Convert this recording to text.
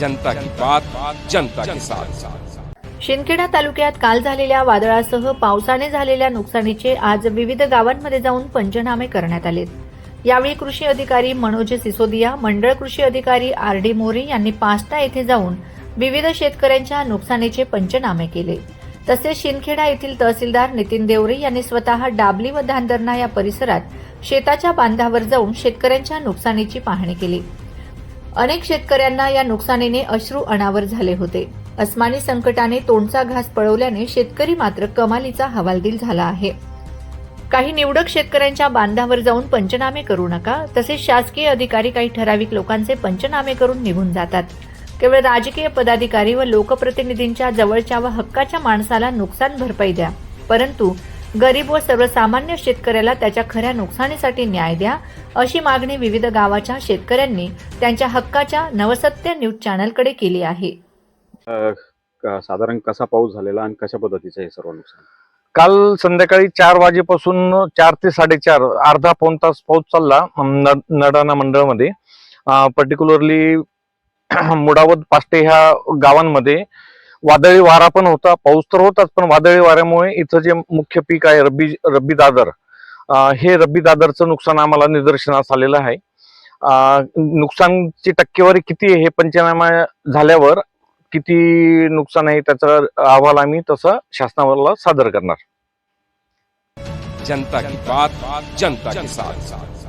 जनता की बात जनता के साथ। शिंदखेडा तालुक्यात काल झालेल्या वादळासह पावसाने झालेल्या नुकसानीचे आज विविध गावांमध्ये जाऊन पंचनामे करण्यात आले यावेळी कृषी अधिकारी मनोज सिसोदिया मंडळ कृषी अधिकारी आर डी मोरे यांनी पास्टा येथे जाऊन विविध शेतकऱ्यांच्या नुकसानीचे पंचनामे केले. तसेच शिंदखेडा येथील तहसीलदार नितीन देवरे यांनी स्वतः डाबली व धांदरणा या परिसरात शेताच्या बांधावर जाऊन शेतकऱ्यांच्या नुकसानीची पाहणी केली. अनेक शेतकऱ्यांना या नुकसानीने अश्रू अनावर झाले होते. अस्मानी संकटाने तोंडचा घास पळवल्याने शेतकरी मात्र कमालीचा हवालदिल झाला आहे. काही निवडक शेतकऱ्यांच्या बांधावर जाऊन पंचनामे करू नका तसेच शासकीय अधिकारी काही ठराविक लोकांचे पंचनामे करून निघून जातात. केवळ राजकीय पदाधिकारी व लोकप्रतिनिधींच्या जवळच्या व हक्काच्या माणसाला नुकसान भरपाई द्या परंतु गरीब व सर्वसामान्य शेतकऱ्याला त्याच्या खऱ्या नुकसानीसाठी न्याय द्या अशी मागणी विविध गावाच्या शेतकऱ्यांनी त्यांच्या हक्काच्या नवसत्य न्यूज चॅनलकडे केली आहे. साधारण कसा पाऊस झालेला आणि कशा पद्धतीचं हे सर्व नुकसान? काल संध्याकाळी चार वाजेपासून चार ते साडेचार अर्धा पाऊण तास पाऊस चालला नडाणा मंडळमध्ये. पर्टिक्युलरली मुडावत पाष्टे ह्या गावांमध्ये वादळी वारा पण होता पाऊस तर होताच पण वादळी वाऱ्यामुळे इथं जे मुख्य पीक आहे रब्बी रब्बी दादर हे रब्बी दादरचं नुकसान आम्हाला निदर्शनास आलेलं आहे. नुकसानची टक्केवारी किती आहे हे पंचनामा झाल्यावर किती नुकसान आहे त्याचा अहवाल आम्ही तसं शासनाला सादर करणार. जनता की बात जनता के साथ.